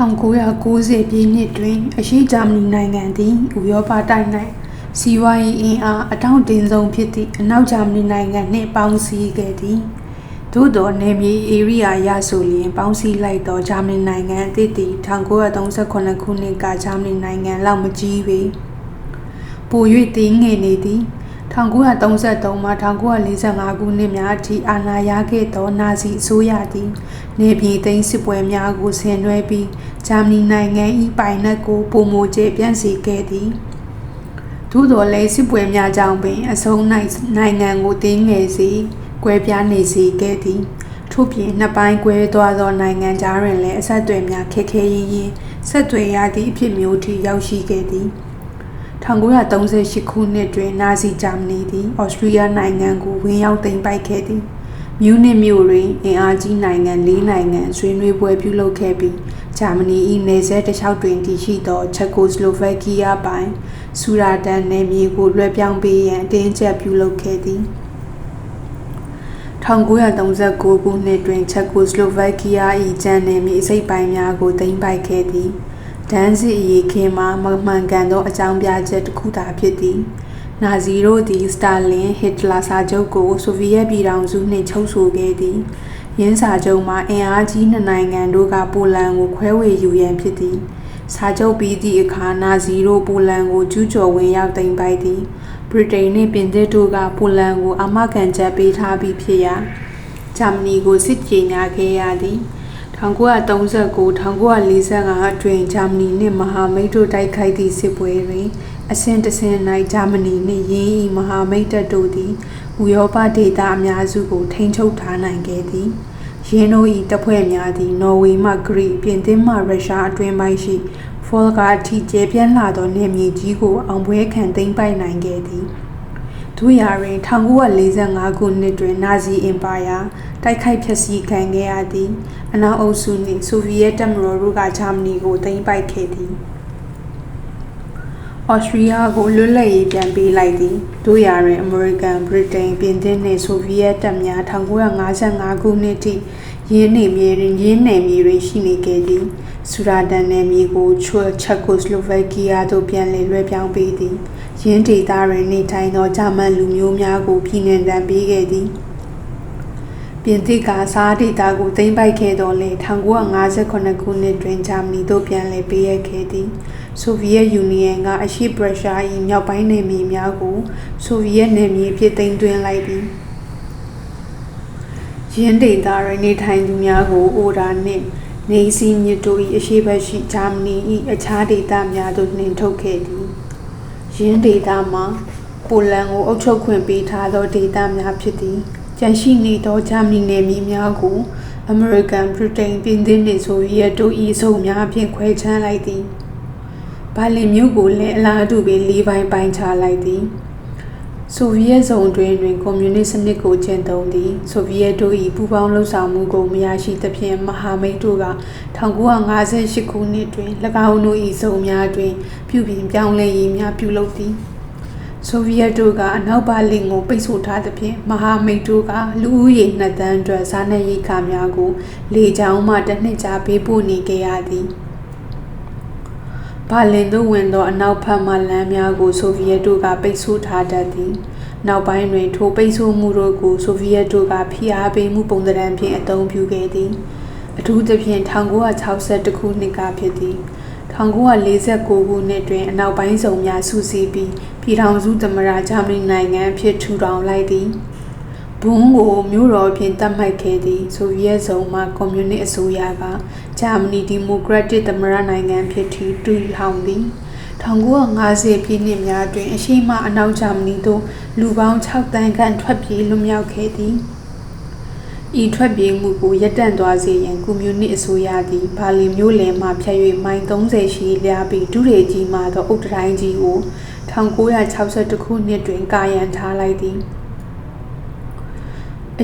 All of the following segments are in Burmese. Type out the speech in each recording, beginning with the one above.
1990 ပြည့်နှစ်တွင် အရှေ့ဂျာမနီနိုင်ငံသည် ဥရောပတိုက်၌စီးပွားရေးအင်အားအထောက်တင်ဆုံးဖြစ်သည့် အနောက်ဂျာမနီနိုင်ငံနှင့်ပေါင်းစည်းခဲ့သည်သို့သောနယ်မြေဧရိယာအရဆိုလျှင် ပေါင်းစည်းလိုက်သောဂျာမနီနိုင်ငံအသစ်သည်1938ခုနှစ်ကဂျာမနီနိုင်ငံလောက်မကြီးပေပို၍သေးငယ်နေသည် 1933မှ1945ခုနှစ်များအထိအာဏာရခဲ့သောနာဇီအစိုးရသည် နေပြည်သိမ်းစစ်ပွဲများကိုဆင်နွှဲပြီးဂျာမနီနိုင်ငံ၏ပိုင်နက်ကိုပုံမိုကျပြန့်စေခဲ့သည်သို့တော်လည်းစစ်ပွဲများကြောင့်ပင်အဆုံး၌နိုင်ငံကိုတင်းငယ်စေကွဲပြားနေစေခဲ့သည်ထို့ပြင်နှစ်ပိုင်းကွဲသွားသောနိုင်ငံကြားတွင်လည်းအဆက်အသွယ်များခက်ခဲရင်းရင်းဆက်သွယ်ရသည့်အဖြစ်မျိုးထိရောက်ရှိခဲ့သည် 1938ခုနှစ်တွင် နာဇီဂျာမနီသည်ဩစတြီးယားနိုင်ငံကို ဝင်ရောက်သိမ်းပိုက်ခဲ့သည်မြူးနစ်မြို့တွင်အင်အားကြီးနိုင်ငံ၄နိုင်ငံဆွေးနွေးပွဲပြုလုပ်ခဲ့ပြီးဂျာမနီ၏နေဆက်တစ်လျှောက်တွင်တည်ရှိသောချက်ကိုစလိုဗက်ကီးယားပိုင်ဆူရာတန်နယ်မြေကိုလွှဲပြောင်းပေးရန်အတင်းကျပ်ပြုလုပ်ခဲ့သည်1939ခုနှစ်တွင်ချက်ကိုစလိုဗက်ကီးယား၏ကျန်နယ်မြေအစိပ်ပိုင်းများကိုသိမ်းပိုက်ခဲ့သည် ဒန်းစစ်အရေးခင်းမှာမမှန်ကန်သောအကြောင်းပြချက်တစ်ခုသာဖြစ်သည်နာဇီတို့သည်စတာလင်ဟစ်တလာစာချုပ်ကိုဆိုဗီယက်ပြည်ထောင်စုနှင့်ချုပ်ဆိုခဲ့သည်ရင်းစာချုပ်မှာအင်အားကြီးနှစ်နိုင်ငံတို့ကပိုလန်ကိုခွဲဝေယူရန်ဖြစ်သည်စာချုပ်ပြီးသည့်အခါနာဇီတို့ပိုလန်ကိုကျူးကျော်ဝင်ရောက်သိမ်းပိုက်သည်ဗြိတိန်နှင့်ပြင်သစ်တို့ကပိုလန်ကိုအမခံချက်ပေးထားပြီးဖြစ်ရာဂျာမနီကိုစစ်ကြေညာခဲ့ရသည် 1939-1945အတွင်းဂျာမနီနှင့်မဟာမိတ်တို့တိုက်ခိုက်သည့်စစ်ပွဲတွင် အဆင့်တဆင့်၌ဂျာမနီနှင့်ယင်း၏မဟာမိတ်တပ်တို့သည် ဥရောပဒေသအများစုကို ထိန်းချုပ်ထားနိုင်ခဲ့သည်ယင်းတို့၏တပ်ဖွဲ့များသည် နော်ဝေမှဂရိပြင်သစ်မှရုရှားအတွင်းပိုင်းရှိ ဖောလကာအထိကျဲပြန့်လာသောနယ်မြေကြီးကိုအောင်ပွဲခံသိမ်းပိုက်နိုင်ခဲ့သည် တို့ရာတွင်1945ခုနှစ်တွင် နာဇီအင်ပါယာတိုက်ခိုက်ဖျက်ဆီးခံခဲ့ရသည်အနောက်အုပ်စုနှင့်ဆိုဗီယက်တပ်မတော်တို့ကဂျာမနီကိုသိမ်းပိုက်ခဲ့သည်ဩစတြီးယားကိုလွတ်လပ်ရေးပြန်ပေးလိုက်သည်တို့ရာတွင်အမေရိကန်ဗြိတိန်ပြင်သစ်နှင့်ဆိုဗီယက်တပ်များ1955ခုနှစ်ထိရင်းနေမြေတွင်ရင်းနယ်မြေတွင်ရှိနေခဲ့သည်ဆူရာဒန်နယ်မြေကိုချွတ်ချက်ကိုစလိုဗက်ကီးယားသို့ပြန်လည်လွှဲပြောင်းပေးသည် ရင်းဒေသတွင်နေထိုင်သောဂျာမန်လူမျိုးများကိုပြည်နှင်တန်ပေးခဲ့သည်ပြင်သစ်ကစားဒေတာကိုသိမ်းပိုက်ခဲ့တော်လဲ1958ခုနှစ်တွင်ဂျာမနီသို့ပြန်လည်ပေးအပ်ခဲ့သည်ဆိုဗီယက်ယူနီယံကအရှေ့ဘရုရှား၏မြောက်ပိုင်းနယ်မြေများကိုဆိုဗီယက်နယ်မြေဖြစ်သိမ်းသွင်းလိုက်သည်ရင်းဒေတာတွင်နေထိုင်သူများကိုအိုဒါနှင့်နေစီမြစ်တို့၏အရှေ့ဘက်ရှိဂျာမနီ၏အခြားဒေသများသို့နှင်ထုတ်ခဲ့သည် ရင်းဒေတာမှာပိုလန်ကိုအုပ်ချုပ်ခွင့်ပေးထားသောဒေသများဖြစ်သည်ကျန်ရှိနေသောဂျာမနီနယ်မြေများကိုအမေရိကန်ဗြိတိန်ပြင်သစ်နှင့်ဆိုဗီယက်တို့၏စုံများဖြင့်ခွဲခြမ်းလိုက်သည်ဘာလင်မြို့ကိုလည်းအလားတူပင်လေးပိုင်းပိုင်းခြားလိုက်သည် ဆိုဗီယက်ဇုံတွင်တွင်ကွန်မြူနစ်စနစ်ကိုကျင့်သုံးသည်ဆိုဗီယက်တို့၏ပူးပေါင်းလှုပ်ဆောင်မှုကိုမရရှိသဖြင့်မဟာမိတ်တို့က1958ခုနှစ်တွင်၎င်းတို့၏ဇုံများတွင် ပြုပြင်ပြောင်းလဲရေးများပြုလုပ်သည်ဆိုဗီယက်တို့ကအနောက်ဘာလင်ကိုပိတ်ဆို့ထားသဖြင့်မဟာမိတ်တို့ကလူဦးရေနှစ်သန်းအတွက်စားနပ်ရိက္ခာများကိုလေကြောင်းမှတစ်နှစ်ကြာပေးပို့နေကြရသည် ဘာလင်သို့ဝင်သောအနောက်ဘက်မှလမ်းများကို ဆိုဗီယက်တို့ကပိတ်ဆို့ထားတတ်သည်နောက်ပိုင်းတွင် ထိုပိတ်ဆို့မှုတို့ကိုဆိုဗီယက်တို့ကဖိအားပေးမှုပုံသဏ္ဍာန်ဖြင့်အသုံးပြုခဲ့သည်အထူးသဖြင့်1962ခုနှစ်ကဖြစ်သည်1949ခုနှစ်တွင်အနောက်ပိုင်းစုံများစုစည်းပြီးပြည်ထောင်စုသမ္မတဂျာမနီနိုင်ငံအဖြစ်ထူထောင်လိုက်သည် ဘွန်းကိုမြို့တော်အဖြစ်သတ်မှတ်ခဲ့သည့်ဆိုဗီယက်ဇုံမှကွန်မြူနစ်အစိုးရကဂျာမနီဒီမိုကရက်တစ်သမ္မတနိုင်ငံဖြစ်ထီတူထောင်သည်1950ပြည့်နှစ်များတွင်အရှိမအနောက်ဂျာမနီသို့လူပေါင်း6တန်းခန့်ထွက်ပြေးလွတ်မြောက်ခဲ့သည်ဤထွက်ပြေးမှုကိုရပ်တန့်သွားစေရန်ကွန်မြူနစ်အစိုးရသည်ဘာလင်မြို့လယ်မှဖြတ်၍မိုင်30ရှိလျားပြီးဒုရေကြီးမှသောအုတ်တိုင်းကြီးကို1962ခုနှစ်တွင်ကာယံထားလိုက်သည်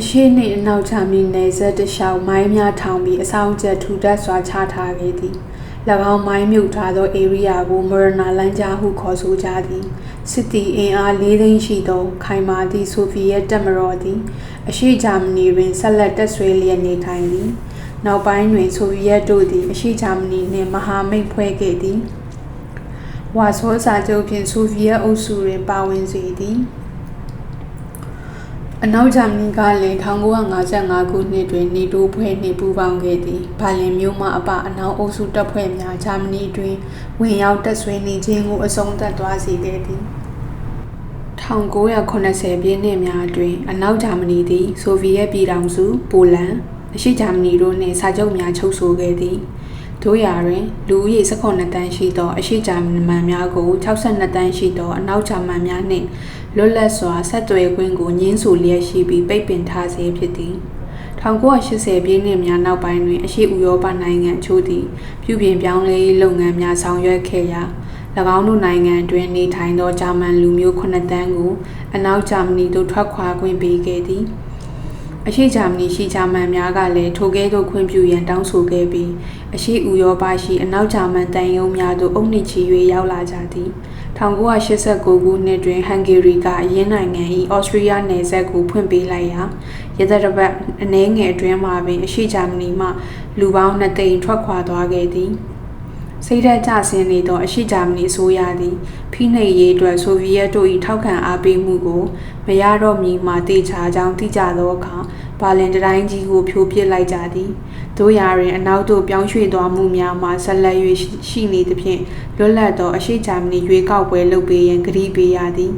အရှိနှင့်အနောက်ချမီနယ်ဆက်တလျှောက်မိုင်းများထောင်ပြီးအဆောင်ကျထူထပ်စွာချထားခဲ့သည်၎င်းမိုင်းမြုပ်ထားသောဧရိယာကိုမရနာလန်ကြားဟုခေါ်ဆိုကြသည်စစ်တီအင်အား၄သိန်းရှိသော ခိုင်မာသည့်ဆိုဗီယက်တပ်မတော်သည် အရှိဂျာမနီတွင်ဆက်လက်တက်ဆွဲလျက်နေထိုင်သည်နောက်ပိုင်းတွင်ဆိုဗီယက်တို့သည် အရှိဂျာမနီနှင့်မဟာမိတ်ဖွဲ့ခဲ့သည်ဝါဆောစာချုပ်ဖြင့်ဆိုဗီယက်အုပ်စုတွင်ပါဝင်စေသည် အနောက်ဂျာမနီကလည်း1955ခုနှစ်တွင်နေတိုးဖွဲ့နှင့်ပူးပေါင်းခဲ့သည်။ဘာလင်မြို့မှအပအနောက်အုပ်စုတပ်ဖွဲ့များဂျာမနီတွင်ဝင်ရောက်တပ်ဆွဲနေခြင်းကိုအဆုံးသတ်သွားစေခဲ့သည်။1980ပြည့်နှစ်များအတွင်းအနောက်ဂျာမနီသည်ဆိုဗီယက်ပြည်ထောင်စုပိုလန်အရှေ့ဂျာမနီတို့နှင့်စာချုပ်များချုပ်ဆိုခဲ့သည်။တို့ရာတွင်လူဦးရေ18တန်းရှိသောအရှေ့ဂျာမန်များကို62တန်းရှိသောအနောက်ဂျာမန်များနှင့် လွတ်လပ်စွာဆက်သွယ်ခွင့်ကိုညှင်းဆိုလျက်ရှိပြီးပိတ်ပင်ထားစေဖြစ်သည်1980ပြည့်နှစ်များနောက်ပိုင်းတွင်အရှိဥရောပနိုင်ငံချို့သည်ပြုပြင်ပြောင်းလဲရေးလုပ်ငန်းများဆောင်ရွက်ခဲ့ရာ၎င်းတို့နိုင်ငံတွင်နေထိုင်သောဂျာမန်လူမျိုး9တန်းကိုအနောက်ဂျာမနီသို့ထွက်ခွာခွင့်ပေးခဲ့သည်အရှိဂျာမနီရှိဂျာမန်များကလည်းထိုကဲ့သို့ခွင့်ပြုရန်တောင်းဆိုခဲ့ပြီးအရှိဥရောပရှိအနောက်ဂျာမန်တန်ယုံများသို့အုပ်နှိချီ၍ရောက်လာကြသည် 1989ခုနှစ်တွင် ဟန်ဂေရီကအရင်းနိုင်ငံ၏ဩစတြေးလျနယ်စပ်ကို ဖွင့်ပေးလိုက်ရာရသတပတ်အနည်းငယ်အတွင်းမှာပင် အရှိဂျာမနီမှ လူပေါင်း 2 သိန်း ထွက်ခွာသွားခဲ့သည် စိတ်ဓာတ်ကျဆင်းနေသော အရှိဂျာမနီအစိုးရသည် ဖိနှိပ်ရေးအတွက် ဆိုဗီယက်တို့၏ထောက်ခံအားပေးမှုကို မရတော့မီမှတေချာကြောင်း သိကြသောအခါ ဘာလင်တိုင်းကြီးကိုဖြိုပစ်လိုက်ကြသည်တို့ရာတွင်အနောက်သို့ပြောင်းရွှေ့သွားမှုများမှာဆက်လက်၍ရှိနေသဖြင့်လွတ်လပ်သောအရှိဂျာမနီရွေးကောက်ပွဲလုပ်ပေးရန်ကတိပေးရသည်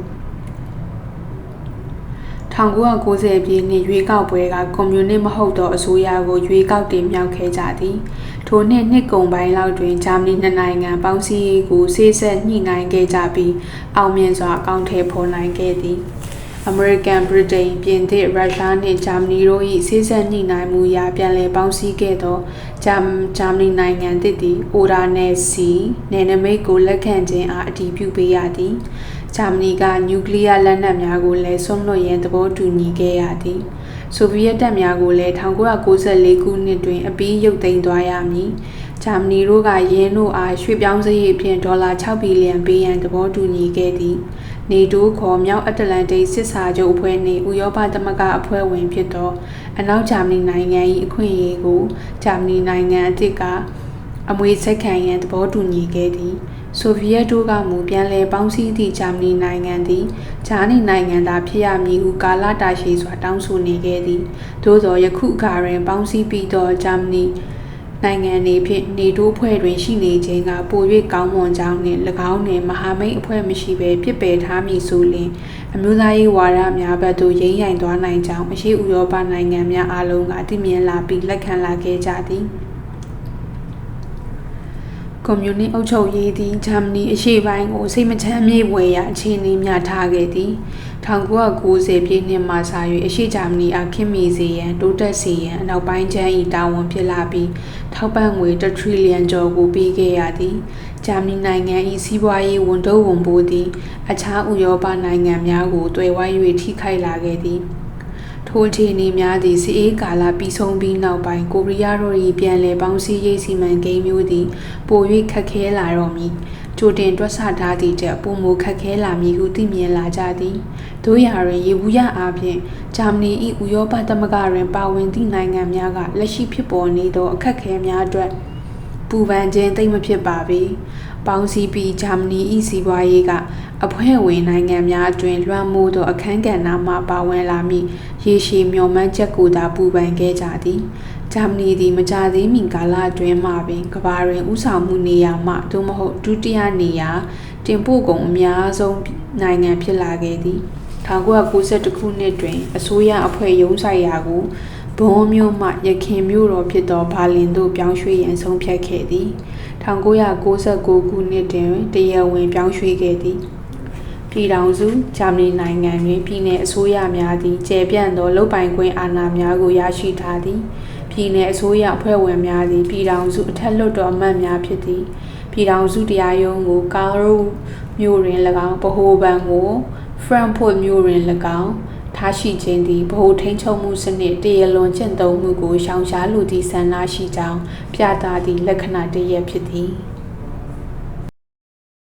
1990ပြည့်နှစ်ရွေးကောက်ပွဲကကွန်မြူနစ်မဟုတ်သောအစိုးရကိုရွေးကောက်တင်မြှောက်ခဲ့ကြသည်ထိုနှစ်နှစ်ကုန်ပိုင်းလောက်တွင်ဂျာမနီနှစ်နိုင်ငံပေါင်းစည်းရေးကိုဆေးဆက်ညှိနှိုင်းခဲ့ကြပြီးအောင်မြင်စွာအကောင့်ထဲပေါ်နိုင်ခဲ့သည် အမေရိကန်ဗြိတိန်ပြင်သစ်ရုရှားနှင့်ဂျာမနီတို့၏ဆေးဆက်ညှိနှိုင်းမှုရာပြန်လည်ပေါင်းစည်းခဲ့သောဂျာဂျာမနီနိုင်ငံသစ်သည်အိုရာနယ်စီ နယ်နိမိတ်ကို လက်ခံခြင်းအား အတည်ပြုပေးရသည် ဂျာမနီက နျူကလ িয়ার လက်နက်များကိုလည်းဆွန့်လွတ်ရန် သဘောတူညီခဲ့ရသည် ဆိုဗီယက်တပ်များကိုလည်း 1994 ခုနှစ်တွင် အပြီးရုပ်သိမ်းသွားရမည် ဂျာမနီတို့က ယင်းတို့အား ရွှေ့ပြောင်းစရိတ်ဖြင့် ဒေါ်လာ 6 ဘီလီယံပေးရန် သဘောတူညီခဲ့သည် နေတိုးခေါ်မြောက်အတ္တလန်တိတ်စစ်စာချုပ်အဖွဲ့နှင့်ဥရောပသမဂ္ဂအဖွဲ့ဝင်ဖြစ်သောအနောက်ဂျာမနီနိုင်ငံ၏အခွင့်အရေးကိုဂျာမနီနိုင်ငံအသစ်ကအမွေစိတ်ခံရန်သဘောတူညီခဲ့သည်ဆိုဗီယက်တို့ကမူပြန်လည်ပေါင်းစည်းသည့်ဂျာမနီနိုင်ငံသည်ဂျာနီနိုင်ငံသာဖြစ်ရမည်ဟုကာလတာရှည်စွာတောင်းဆိုနေခဲ့သည်သို့သောယခုအခါတွင်ပေါင်းစည်းပြီးသောဂျာမနီနိုင်ငံ နေဖြင့်နေတိုးဖွဲ့တွင်ရှိနေခြင်းကပို၍ကောင်းမွန်ကြောင်းနှင့်၎င်းနှင့်မဟာမိတ်အဖွဲ့မရှိဘဲပြစ်ပယ်ထားမည်ဆိုလျှင်အမျိုးသားရေးဝါဒများဘက်သို့ရိမ့်ရိုင်သွားနိုင်ကြောင်းအရှိဥရောပနိုင်ငံများအားလုံးကသိမြင်လာပြီးလက်ခံလာခဲ့ကြသည် ကွန်မြူနစ်အုပ်ချုပ်ရေးသည်ဂျာမနီအရှေ့ပိုင်းကိုစိတ်မချမ်းမြေ့ဝယ်ရာအခြေအနေများထားခဲ့သည်1990ပြည့်နှစ်မှစ၍အရှေ့ဂျာမနီအားခင်မီစေရန်တိုးတက်စေရန်အနောက်ပိုင်းချမ်း၏တာဝန်ဖြစ်လာပြီးထောက်ပံ့ငွေ1ထရီလီယံကျော်ကိုပေးခဲ့ရသည်ဂျာမနီနိုင်ငံ၏စီးပွားရေးဝန်ထုပ်ဝန်ပိုးသည် အခြားဥရောပနိုင်ငံများကိုတွယ်ဝိုင်း၍ထိခိုက်လာခဲ့သည် ထိုအခြေအနေများသည့်စီအေးကာလပြီးဆုံးပြီးနောက်ပိုင်းကိုရီးယားတို့၏ပြန်လည်ပေါင်းစည်းရေးစီမံကိန်းမျိုးသည်ပို၍ခက်ခဲလာတော့မည်ကြိုတင်တွက်ဆထားသည့်တဲ့ပုံမခက်ခဲလာမည်ဟုသိမြင်လာကြသည်တို့ရာတွင်ရေဘူးရအားဖြင့်ဂျာမနီ၏ဥရောပသမဂ္ဂတွင်ပါဝင်သည့်နိုင်ငံများကလက်ရှိဖြစ်ပေါ်နေသောအခက်အခဲများအတွက်ပူပန်ခြင်းသိမ့်မဖြစ်ပါပေ ပေါင်းစည်းပြီးဂျာမနီ၏စီးပွားရေးကအဖွဲ့ဝင်နိုင်ငံများအတွင်းလွှမ်းမိုးသောအခန်းကဏ္ဍမှပါဝင်လာမည့်ရေရှည်မျှော်မှန်းချက်ကိုသာပူပန်ခဲ့ကြသည်ဂျာမနီသည်မကြသေးမီကာလအတွင်းမှာပင်ကမ္ဘာတွင်ဥဆောင်မှုနေရာမှသို့မဟုတ်ဒုတိယနေရာတင်ပို့ကုန်အများဆုံးနိုင်ငံဖြစ်လာခဲ့သည်1992ခုနှစ်တွင်အစိုးရအဖွဲ့ရုံးဆိုင်ရာကို ဘွန်မြို့မှရခင်မြို့တော်ဖြစ်သောဘာလင်သို့ပြောင်းရွှေ့ရန်ဆုံးဖြတ်ခဲ့သည်1996ခုနှစ်တွင်တရားဝင်ပြောင်းရွှေ့ခဲ့သည်ပြည်ထောင်စုဂျာမနီနိုင်ငံတွင်ပြည်내အစိုးရများသည်ကျယ်ပြန့်သောလုပ်ပိုင်ခွင့်အာဏာများကိုရရှိထားသည်ပြည်내အစိုးရအဖွဲ့ဝင်များသည်ပြည်ထောင်စုအထက်လွှတ်တော်အမတ်များဖြစ်သည်ပြည်ထောင်စုတရားရုံးကိုကာရိုမြို့တွင်၎င်းဗဟိုဘဏ်ကိုဖရန့်ဖို့မြို့တွင်၎င်း ထားရှိခြင်းသည်ဗဟိုထိန်းချုပ်မှုစနစ်တရလွန်ကျင့်သုံးမှုကိုရှောင်ရှားလိုသည့်ဆန္ဒရှိကြောင်းပြသသည့်လက္ခဏာတစ်ရပ်ဖြစ်သည်။